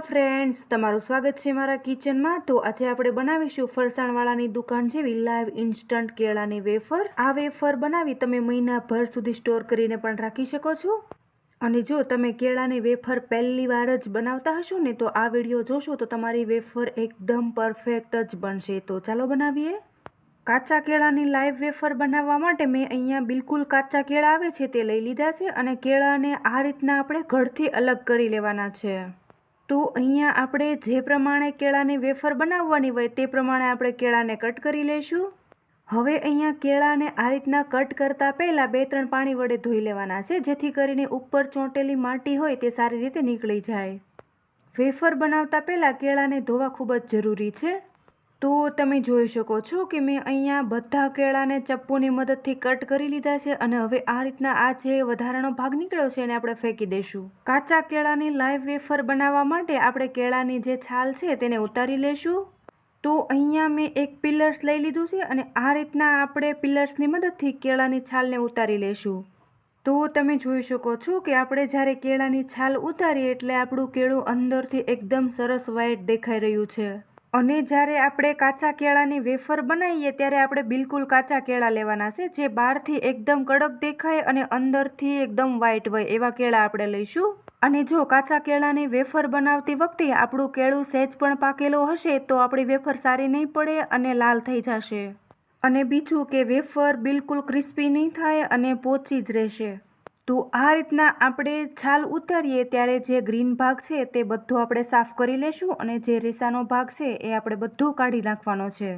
Friends, તમારું સ્વાગત છે મારા કિચનમાં. તો આજે આપણે બનાવીશું ફરસાણવાળાની દુકાન જેવી લાઈવ ઇન્સ્ટન્ટ કેળાની વેફર. આ વેફર બનાવી તમે મહિનાભર સુધી સ્ટોર કરીને પણ રાખી શકો છો. અને જો તમે કેળાની વેફર પહેલી વાર જ બનાવતા હશો ને, તો આ વીડિયો જોશો તો તમારી વેફર એકદમ પરફેક્ટ જ બનશે. તો ચાલો બનાવીએ. કાચા કેળાની લાઈવ વેફર બનાવવા માટે મેં અહીંયા બિલકુલ કાચા કેળા આવે છે તે લઈ લીધા છે અને કેળાને આ રીતના આપણે ઘરથી અલગ કરી લેવાના છે. તો અહીંયા આપણે જે પ્રમાણે કેળાની વેફર બનાવવાની હોય તે પ્રમાણે આપણે કેળાને કટ કરી લઈશું. હવે અહીંયા કેળાને આ રીતના કટ કરતાં પહેલાં બે ત્રણ પાણી વડે ધોઈ લેવાના છે, જેથી કરીને ઉપર ચોંટેલી માટી હોય તે સારી રીતે નીકળી જાય. વેફર બનાવતા પહેલાં કેળાને ધોવા ખૂબ જ જરૂરી છે. તો તમે જોઈ શકો છો કે મેં અહીંયા બધા કેળાને ચપ્પુની મદદથી કટ કરી લીધા છે અને હવે આ રીતના આ જે વધારાનો ભાગ નીકળ્યો છે એને આપણે ફેંકી દઈશું. કાચા કેળાની લાઈવ વેફર બનાવવા માટે આપણે કેળાની જે છાલ છે તેને ઉતારી લેશું. તો અહીંયા મેં એક પિલર્સ લઈ લીધું છે અને આ રીતના આપણે પિલર્સની મદદથી કેળાની છાલને ઉતારી લેશું. તો તમે જોઈ શકો છો કે આપણે જ્યારે કેળાની છાલ ઉતારીએ એટલે આપણું કેળું અંદરથી એકદમ સરસ વ્હાઈટ દેખાઈ રહ્યું છે. અને જ્યારે આપણે કાચા કેળાની વેફર બનાવીએ ત્યારે આપણે બિલકુલ કાચા કેળા લેવાના છે, જે બહારથી એકદમ કડક દેખાય અને અંદરથી એકદમ વ્હાઈટ હોય એવા કેળા આપણે લઈશું. અને જો કાચા કેળાની વેફર બનાવતી વખતે આપણું કેળું સહેજ પણ પાકેલો હશે, તો આપણી વેફર સારી નહીં પડે અને લાલ થઈ જશે. અને બીજું કે વેફર બિલકુલ ક્રિસ્પી નહીં થાય અને પોચી જ રહેશે. તો આ રીતના આપણે છાલ ઉતારીએ ત્યારે જે ગ્રીન ભાગ છે તે બધો આપણે સાફ કરી લેશું અને જે રેસાનો ભાગ છે એ આપણે બધો કાઢી નાખવાનો છે.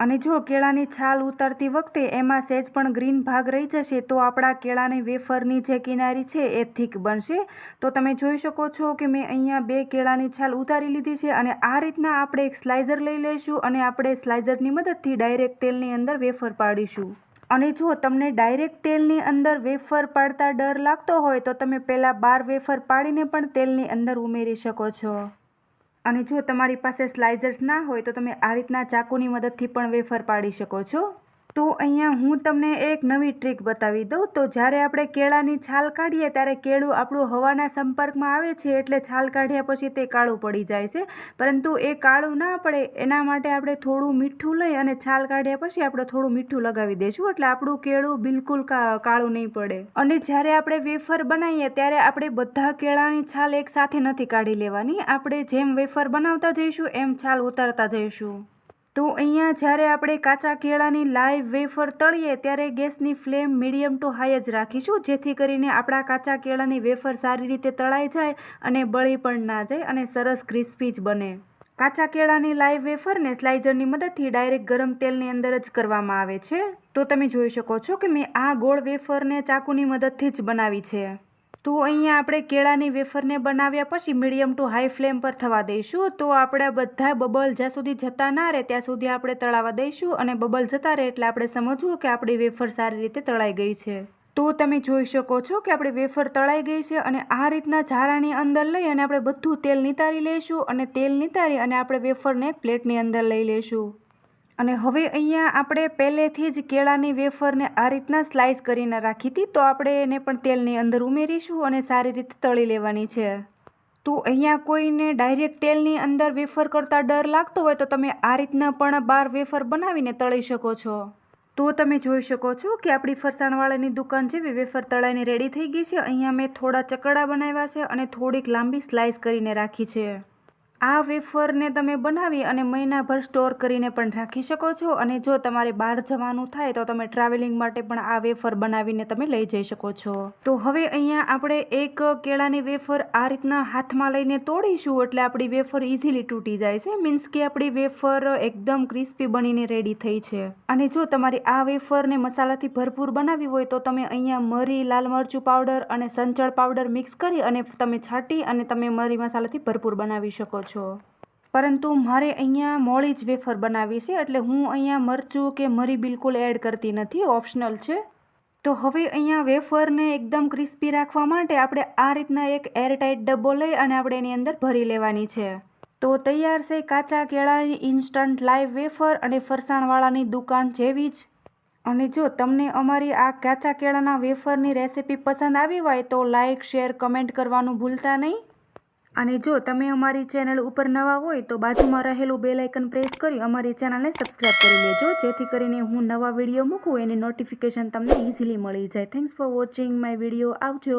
અને જો કેળાની છાલ ઉતારતી વખતે એમાં સહેજ પણ ગ્રીન ભાગ રહી જશે તો આપણા કેળાની વેફરની જે કિનારી છે એ થીક બનશે. તો તમે જોઈ શકો છો કે મેં અહીંયા બે કેળાની છાલ ઉતારી લીધી છે અને આ રીતના આપણે એક સ્લાઇઝર લઈ લઈશું અને આપણે સ્લાઇઝરની મદદથી ડાયરેક્ટ તેલની અંદર વેફર પાડીશું. અને જો તમને ડાયરેક્ટ તેલની અંદર વેફર પાડતા ડર લાગતો હોય તો તમે પહેલાં બાર વેફર પાડીને પણ તેલની અંદર ઉમેરી શકો છો. અને જો તમારી પાસે સ્લાઇઝર્સ ના હોય તો તમે આ રીતના ચાકુની મદદથી પણ વેફર પાડી શકો છો. તો અહીંયા હું તમને એક નવી ટ્રીક બતાવી દઉં. તો જ્યારે આપણે કેળાની છાલ કાઢીએ ત્યારે કેળું આપણું હવાના સંપર્કમાં આવે છે એટલે છાલ કાઢ્યા પછી તે કાળું પડી જાય છે. પરંતુ એ કાળું ના પડે એના માટે આપણે થોડું મીઠું લઈ અને છાલ કાઢ્યા પછી આપણે થોડું મીઠું લગાવી દઈશું. એટલે આપણું કેળું બિલકુલ કાળું નહીં પડે. અને જ્યારે આપણે વેફર બનાવીએ ત્યારે આપણે બધા કેળાની છાલ એક સાથે નથી કાઢી લેવાની. આપણે જેમ વેફર બનાવતા જઈશું એમ છાલ ઉતારતા જઈશું. તો અહીંયા જ્યારે આપણે કાચા કેળાની લાઈવ વેફર તળીએ ત્યારે ગેસની ફ્લેમ મીડિયમ ટુ હાઈ જ રાખીશું, જેથી કરીને આપણા કાચા કેળાની વેફર સારી રીતે તળાઈ જાય અને બળી પણ ના જાય અને સરસ ક્રિસ્પી જ બને. કાચા કેળાની લાઈવ વેફરને સ્લાઇઝરની મદદથી ડાયરેક્ટ ગરમ તેલની અંદર જ કરવામાં આવે છે. તો તમે જોઈ શકો છો કે મેં આ ગોળ વેફરને ચાકુની મદદથી જ બનાવી છે. તો અહીંયા આપણે કેળાની વેફરને બનાવ્યા પછી મીડિયમ ટુ હાઈ ફ્લેમ પર થવા દઈશું. તો આપણે બધા બબલ જ્યાં સુધી જતા ના રહે ત્યાં સુધી આપણે તળાવવા દઈશું અને બબલ જતા રહે એટલે આપણે સમજવું કે આપણી વેફર સારી રીતે તળાઈ ગઈ છે. તો તમે જોઈ શકો છો કે આપણી વેફર તળાઈ ગઈ છે અને આ રીતના ઝારાની અંદર લઈ અને આપણે બધું તેલ નિતારી લઈશું અને તેલ નિતારી અને આપણે વેફરને એક પ્લેટની અંદર લઈ લઈશું. અને હવે અહીંયા આપણે પહેલેથી જ કેળાની વેફરને આ રીતના સ્લાઇસ કરીને રાખી હતી, તો આપણે એને પણ તેલની અંદર ઉમેરીશું અને સારી રીતે તળી લેવાની છે. તો અહીંયા કોઈને ડાયરેક્ટ તેલની અંદર વેફર કરતાં ડર લાગતો હોય તો તમે આ રીતના પણ બાર વેફર બનાવીને તળી શકો છો. તો તમે જોઈ શકો છો કે આપણી ફરસાણવાળાની દુકાન જેવી વેફર તળાઈને રેડી થઈ ગઈ છે. અહીંયા મેં થોડા ચકડા બનાવ્યા છે અને થોડીક લાંબી સ્લાઇસ કરીને રાખી છે. આ વેફરને તમે બનાવી અને મહિનાભર સ્ટોર કરીને પણ રાખી શકો છો અને જો તમારે બહાર જવાનું થાય તો તમે ટ્રાવેલિંગ માટે પણ આ વેફર બનાવીને તમે લઈ જઈ શકો છો. તો હવે અહીંયા આપણે એક કેળાની વેફર આ રીતના હાથમાં લઈને તોડીશું એટલે આપણી વેફર ઇઝીલી તૂટી જાય છે. મીન્સ કે આપણી વેફર એકદમ ક્રિસ્પી બનીને રેડી થઈ છે. અને જો તમારી આ વેફરને મસાલાથી ભરપૂર બનાવવી હોય તો તમે અહીંયા મરી, લાલ મરચું પાવડર અને સંચળ પાવડર મિક્સ કરી અને તમે છાંટી અને તમે મરી મસાલાથી ભરપૂર બનાવી શકો છો? પરંતુ મારે અહીંયા મોળી જ વેફર બનાવી છે એટલે હું અહીંયા મરચું કે મરી બિલકુલ એડ કરતી નથી, ઓપ્શનલ છે. તો હવે અહીંયા વેફરને એકદમ ક્રિસ્પી રાખવા માટે આપણે આ રીતના એક એરટાઇટ ડબ્બો લઈ અને આપણે એની અંદર ભરી લેવાની છે. તો તૈયાર છે કાચા કેળાની ઇન્સ્ટન્ટ લાઈવ વેફર અને ફરસાણવાળાની દુકાન જેવી જ. અને જો તમને અમારી આ કાચા કેળાના વેફરની રેસિપી પસંદ આવી હોય તો લાઇક શેર, કમેન્ટ કરવાનું ભૂલતા નહીં. અને જો તમે અમારી ચેનલ ઉપર નવા હોય તો બાજુમાં રહેલું બેલ આઇકન પ્રેસ કરી અમારી ચેનલને સબસ્ક્રાઇબ કરી લેજો. જેથી કરીને હું નવા વીડિયો મૂકું, એની નોટિફિકેશન તમને ઇઝીલી મળી જાય. Thanks for watching my video આવજો.